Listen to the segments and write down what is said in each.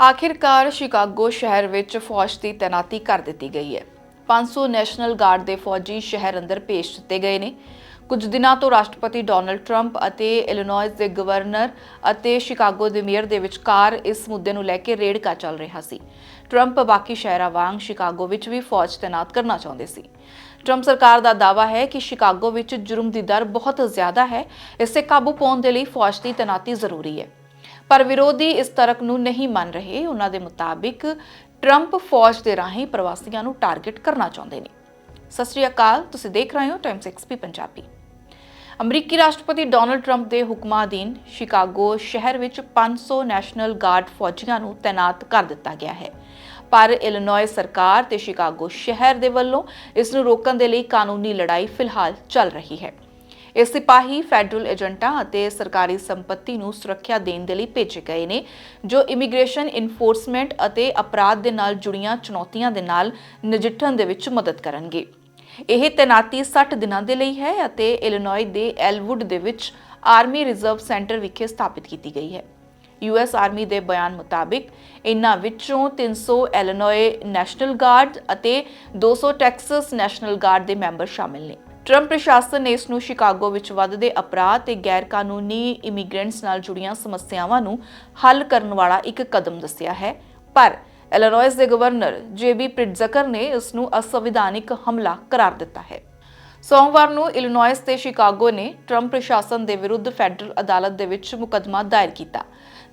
ਆਖਿਰਕਾਰ ਸ਼ਿਕਾਗੋ ਸ਼ਹਿਰ ਵਿੱਚ ਫੌਜ ਦੀ ਤੈਨਾਤੀ ਕਰ ਦਿੱਤੀ ਗਈ ਹੈ। 500 ਨੈਸ਼ਨਲ ਗਾਰਡ ਦੇ ਫੌਜੀ ਸ਼ਹਿਰ ਅੰਦਰ ਭੇਜ ਦਿੱਤੇ ਗਏ ਨੇ। ਕੁਝ ਦਿਨਾਂ ਤੋਂ ਰਾਸ਼ਟਰਪਤੀ ਡੋਨਲਡ ਟਰੰਪ ਅਤੇ ਇਲੀਨੋਇਸ ਦੇ ਗਵਰਨਰ ਅਤੇ ਸ਼ਿਕਾਗੋ ਦੇ ਮੇਅਰ ਦੇ ਵਿਚਕਾਰ ਇਸ ਮੁੱਦੇ ਨੂੰ ਲੈ ਕੇ ਰੇੜਕਾ ਚੱਲ ਰਿਹਾ ਸੀ। ਟਰੰਪ ਬਾਕੀ ਸ਼ਹਿਰਾਂ ਵਾਂਗ ਸ਼ਿਕਾਗੋ ਵਿੱਚ ਵੀ ਫੌਜ ਤੈਨਾਤ ਕਰਨਾ ਚਾਹੁੰਦੇ ਸੀ। ਟਰੰਪ ਸਰਕਾਰ ਦਾ ਦਾਅਵਾ ਹੈ ਕਿ ਸ਼ਿਕਾਗੋ ਵਿੱਚ ਜੁਰਮ ਦੀ ਦਰ ਬਹੁਤ ਜ਼ਿਆਦਾ ਹੈ। ਇਸੇ ਕਾਬੂ ਪਾਉਣ ਦੇ ਲਈ ਫੌਜ ਦੀ ਤੈਨਾਤੀ ਜ਼ਰੂਰੀ ਹੈ। ਪਰ ਵਿਰੋਧੀ ਇਸ ਤਰਕ ਨੂੰ ਨਹੀਂ ਮੰਨ ਰਹੇ। ਉਹਨਾਂ ਦੇ ਮੁਤਾਬਿਕ ਟਰੰਪ ਫੌਜ ਦੇ ਰਾਹੀਂ ਪ੍ਰਵਾਸੀਆਂ ਨੂੰ ਟਾਰਗੇਟ ਕਰਨਾ ਚਾਹੁੰਦੇ ਨੇ। ਸਤਿ ਸ਼੍ਰੀ ਅਕਾਲ, ਤੁਸੀਂ ਦੇਖ ਰਹੇ ਹੋ ਟਾਈਮਸ ਐਕਸਪੀ ਪੰਜਾਬੀ। ਅਮਰੀਕੀ ਰਾਸ਼ਟਰਪਤੀ ਡੋਨਲਡ ਟਰੰਪ ਦੇ ਹੁਕਮਾਂ ਅਧੀਨ ਸ਼ਿਕਾਗੋ ਸ਼ਹਿਰ ਵਿੱਚ 500 ਨੈਸ਼ਨਲ ਗਾਰਡ ਫੌਜੀਆਂ ਨੂੰ ਤਾਇਨਾਤ ਕਰ ਦਿੱਤਾ ਗਿਆ ਹੈ। ਪਰ ਇਲੀਨੋਇਸ ਸਰਕਾਰ ਤੇ ਸ਼ਿਕਾਗੋ ਸ਼ਹਿਰ ਦੇ ਵੱਲੋਂ ਇਸ ਨੂੰ ਰੋਕਣ ਦੇ ਲਈ ਕਾਨੂੰਨੀ ਲੜਾਈ ਫਿਲਹਾਲ ਚੱਲ ਰਹੀ ਹੈ। ਇਹ ਸਿਪਾਹੀ ਫੈਡਰਲ ਏਜੰਟਾਂ ਅਤੇ ਸਰਕਾਰੀ ਸੰਪਤੀ ਨੂੰ ਸੁਰੱਖਿਆ ਦੇਣ ਦੇ ਲਈ ਭੇਜੇ ਗਏ ਨੇ, ਜੋ ਇਮੀਗ੍ਰੇਸ਼ਨ ਇਨਫੋਰਸਮੈਂਟ ਅਤੇ ਅਪਰਾਧ ਦੇ ਨਾਲ ਜੁੜੀਆਂ ਚੁਣੌਤੀਆਂ ਦੇ ਨਾਲ ਨਜਿੱਠਣ ਦੇ ਵਿੱਚ ਮਦਦ ਕਰਨਗੇ। ਇਹ ਤੈਨਾਤੀ 60 ਦਿਨਾਂ ਦੇ ਲਈ ਹੈ ਅਤੇ ਇਲੀਨੋਇ ਦੇ ਐਲਵੁੱਡ ਦੇ ਵਿੱਚ ਆਰਮੀ ਰਿਜ਼ਰਵ ਸੈਂਟਰ ਵਿਖੇ ਸਥਾਪਿਤ ਕੀਤੀ ਗਈ ਹੈ। ਯੂਐਸ ਆਰਮੀ ਦੇ ਬਿਆਨ ਮੁਤਾਬਿਕ, ਇਨ੍ਹਾਂ ਵਿੱਚੋਂ 300 ਇਲੀਨੋਇ ਨੈਸ਼ਨਲ ਗਾਰਡ ਅਤੇ 200 ਟੈਕਸਸ ਨੈਸ਼ਨਲ ਗਾਰਡ ਦੇ ਮੈਂਬਰ ਸ਼ਾਮਿਲ ਨੇ। ਟਰੰਪ ਪ੍ਰਸ਼ਾਸਨ ਨੇ ਇਸ ਨੂੰ ਸ਼ਿਕਾਗੋ ਵਿੱਚ ਵੱਧਦੇ ਅਪਰਾਧ ਤੇ ਗੈਰ ਕਾਨੂੰਨੀ ਇਮੀਗ੍ਰੈਂਟਸ ਨਾਲ ਜੁੜੀਆਂ ਸਮੱਸਿਆਵਾਂ ਨੂੰ ਹੱਲ ਕਰਨ ਵਾਲਾ ਇੱਕ ਕਦਮ ਦੱਸਿਆ ਹੈ। ਪਰ ਇਲੀਨੋਇਸ ਦੇ ਗਵਰਨਰ ਜੇਬੀ ਪ੍ਰਿਟਜ਼ਕਰ ਨੇ ਇਸ ਨੂੰ ਅਸੰਵਿਧਾਨਿਕ ਹਮਲਾ ਕਰਾਰ ਦਿੱਤਾ ਹੈ। ਸੋਮਵਾਰ ਨੂੰ ਇਲੀਨੋਇਸ ਤੇ ਸ਼ਿਕਾਗੋ ਨੇ ਟਰੰਪ ਪ੍ਰਸ਼ਾਸਨ ਦੇ ਵਿਰੁੱਧ ਫੈਡਰਲ ਅਦਾਲਤ ਦੇ ਵਿੱਚ ਮੁਕੱਦਮਾ ਦਾਇਰ ਕੀਤਾ,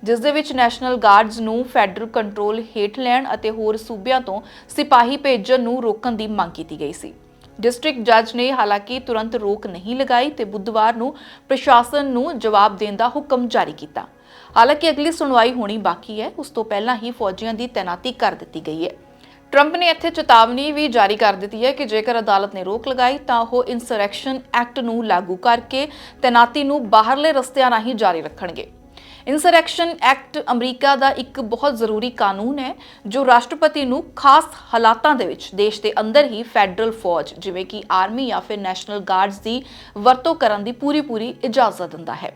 ਜਿਸ ਦੇ ਵਿੱਚ ਨੈਸ਼ਨਲ ਗਾਰਡਜ਼ ਨੂੰ ਫੈਡਰਲ ਕੰਟਰੋਲ ਹੇਠ ਲੈਣ ਅਤੇ ਹੋਰ ਸੂਬਿਆਂ ਤੋਂ ਸਿਪਾਹੀ ਭੇਜਣ ਨੂੰ ਰੋਕਣ ਦੀ ਮੰਗ ਕੀਤੀ ਗਈ ਸੀ। ਡਿਸਟ੍ਰਿਕਟ ਜੱਜ ਨੇ ਹਾਲਾਂਕਿ ਤੁਰੰਤ ਰੋਕ ਨਹੀਂ ਲਗਾਈ ਤੇ ਬੁੱਧਵਾਰ ਨੂੰ ਪ੍ਰਸ਼ਾਸਨ ਨੂੰ ਜਵਾਬ ਦੇਣ ਦਾ ਹੁਕਮ ਜਾਰੀ ਕੀਤਾ। ਹਾਲਾਂਕਿ ਅਗਲੀ ਸੁਣਵਾਈ ਹੋਣੀ ਬਾਕੀ ਹੈ, ਉਸ ਤੋਂ ਪਹਿਲਾਂ ਹੀ ਫੌਜੀਆਂ ਦੀ ਤੈਨਾਤੀ ਕਰ ਦਿੱਤੀ ਗਈ ਹੈ। ਟਰੰਪ ਨੇ ਇੱਥੇ ਚੇਤਾਵਨੀ ਵੀ ਜਾਰੀ ਕਰ ਦਿੱਤੀ ਹੈ ਕਿ ਜੇਕਰ ਅਦਾਲਤ ਨੇ ਰੋਕ ਲਗਾਈ ਤਾਂ ਉਹ ਇਨਸਰੈਕਸ਼ਨ ਐਕਟ ਨੂੰ ਲਾਗੂ ਕਰਕੇ ਤੈਨਾਤੀ ਨੂੰ ਬਾਹਰਲੇ ਰਸਤਿਆਂ ਰਾਹੀਂ ਜਾਰੀ ਰੱਖਣਗੇ। ਇਨਸਰੈਕਸ਼ਨ ਐਕਟ ਅਮਰੀਕਾ ਦਾ ਇੱਕ ਬਹੁਤ ਜ਼ਰੂਰੀ ਕਾਨੂੰਨ ਹੈ, ਜੋ ਰਾਸ਼ਟਰਪਤੀ ਨੂੰ ਖਾਸ ਹਾਲਾਤਾਂ ਦੇ ਵਿੱਚ ਦੇਸ਼ ਦੇ ਅੰਦਰ ਹੀ ਫੈਡਰਲ ਫੌਜ ਜਿਵੇਂ ਕਿ ਆਰਮੀ ਜਾਂ ਫਿਰ ਨੈਸ਼ਨਲ ਗਾਰਡਸ ਦੀ ਵਰਤੋਂ ਕਰਨ ਦੀ ਪੂਰੀ ਪੂਰੀ ਇਜਾਜ਼ਤ ਦਿੰਦਾ ਹੈ।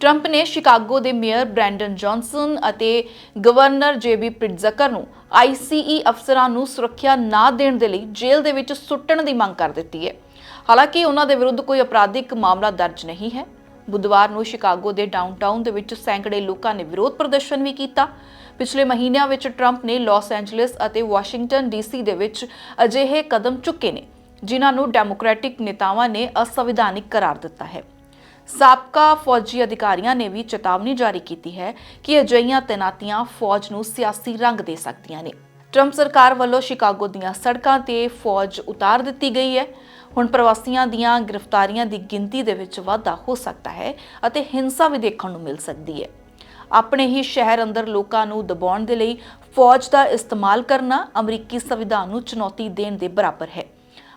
ਟਰੰਪ ਨੇ ਸ਼ਿਕਾਗੋ ਦੇ ਮੇਅਰ ਬ੍ਰੈਂਡਨ ਜੌਨਸਨ ਅਤੇ ਗਵਰਨਰ ਜੇਬੀ ਪ੍ਰਿਟਜ਼ਕਰ ਨੂੰ ਆਈਸੀਈ ਅਫਸਰਾਂ ਨੂੰ ਸੁਰੱਖਿਆ ਨਾ ਦੇਣ ਦੇ ਲਈ ਜੇਲ੍ਹ ਦੇ ਵਿੱਚ ਸੁੱਟਣ ਦੀ ਮੰਗ ਕਰ ਦਿੱਤੀ ਹੈ। ਹਾਲਾਂਕਿ ਉਹਨਾਂ ਦੇ ਵਿਰੁੱਧ ਕੋਈ ਅਪਰਾਧਿਕ ਮਾਮਲਾ ਦਰਜ ਨਹੀਂ ਹੈ। ਬੁੱਧਵਾਰ ਨੂੰ ਸ਼ਿਕਾਗੋ ਦੇ ਡਾਊਨਟਾਊਨ ਦੇ ਵਿੱਚ ਸੈਂਕੜੇ ਲੋਕਾਂ ਨੇ ਵਿਰੋਧ ਪ੍ਰਦਰਸ਼ਨ ਵੀ ਕੀਤਾ। ਪਿਛਲੇ ਮਹੀਨਿਆਂ ਵਿੱਚ ਟਰੰਪ ਨੇ ਲਾਸ ਐਂਜਲਸ ਅਤੇ ਵਾਸ਼ਿੰਗਟਨ ਡੀਸੀ ਦੇ ਵਿੱਚ ਅਜਿਹੇ ਕਦਮ ਚੁੱਕੇ ਨੇ, ਜਿਨ੍ਹਾਂ ਨੂੰ ਡੈਮੋਕ੍ਰੈਟਿਕ ਨੇਤਾਵਾਂ ਨੇ ਅਸੰਵਿਧਾਨਿਕ ਕਰਾਰ ਦਿੱਤਾ ਹੈ। ਸਾਬਕਾ ਫੌਜੀ ਅਧਿਕਾਰੀਆਂ ਨੇ ਵੀ ਚੇਤਾਵਨੀ ਜਾਰੀ ਕੀਤੀ ਹੈ ਕਿ ਅਜਿਹੀਆਂ ਤੈਨਾਤੀਆਂ ਫੌਜ ਨੂੰ ਸਿਆਸੀ ਰੰਗ ਦੇ ਸਕਦੀਆਂ ਨੇ। ਟਰੰਪ ਸਰਕਾਰ ਵੱਲੋਂ ਸ਼ਿਕਾਗੋ ਦੀਆਂ ਸੜਕਾਂ ਤੇ ਫੌਜ ਉਤਾਰ ਦਿੱਤੀ ਗਈ ਹੈ। ਹੁਣ ਪ੍ਰਵਾਸੀਆਂ ਦੀਆਂ ਗ੍ਰਿਫਤਾਰੀਆਂ ਦੀ ਗਿਣਤੀ ਦੇ ਵਿੱਚ ਵਾਧਾ ਹੋ ਸਕਦਾ ਹੈ ਅਤੇ ਹਿੰਸਾ ਵੀ ਦੇਖਣ ਨੂੰ ਮਿਲ ਸਕਦੀ ਹੈ। ਆਪਣੇ ਹੀ ਸ਼ਹਿਰ ਅੰਦਰ ਲੋਕਾਂ ਨੂੰ ਦਬਾਉਣ ਦੇ ਲਈ ਫੌਜ ਦਾ ਇਸਤੇਮਾਲ ਕਰਨਾ ਅਮਰੀਕੀ ਸੰਵਿਧਾਨ ਨੂੰ ਚੁਣੌਤੀ ਦੇਣ ਦੇ ਬਰਾਬਰ ਹੈ।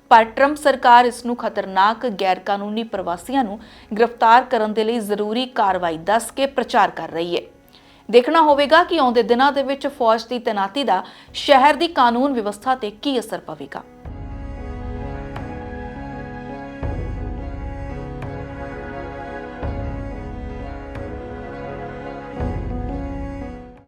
ਪਰ ਟਰੰਪ ਸਰਕਾਰ ਇਸ ਨੂੰ ਖਤਰਨਾਕ ਗੈਰ ਕਾਨੂੰਨੀ ਪ੍ਰਵਾਸੀਆਂ ਨੂੰ ਗ੍ਰਿਫਤਾਰ ਕਰਨ ਦੇ ਲਈ ਜ਼ਰੂਰੀ ਕਾਰਵਾਈ ਦੱਸ ਕੇ ਪ੍ਰਚਾਰ ਕਰ ਰਹੀ ਹੈ। ਦੇਖਣਾ ਹੋਵੇਗਾ ਕਿ ਆਉਂਦੇ ਦਿਨਾਂ ਦੇ ਵਿੱਚ ਫੌਜ ਦੀ ਤੈਨਾਤੀ ਦਾ ਸ਼ਹਿਰ ਦੀ ਕਾਨੂੰਨ ਵਿਵਸਥਾ ਤੇ ਕੀ ਅਸਰ ਪਵੇਗਾ।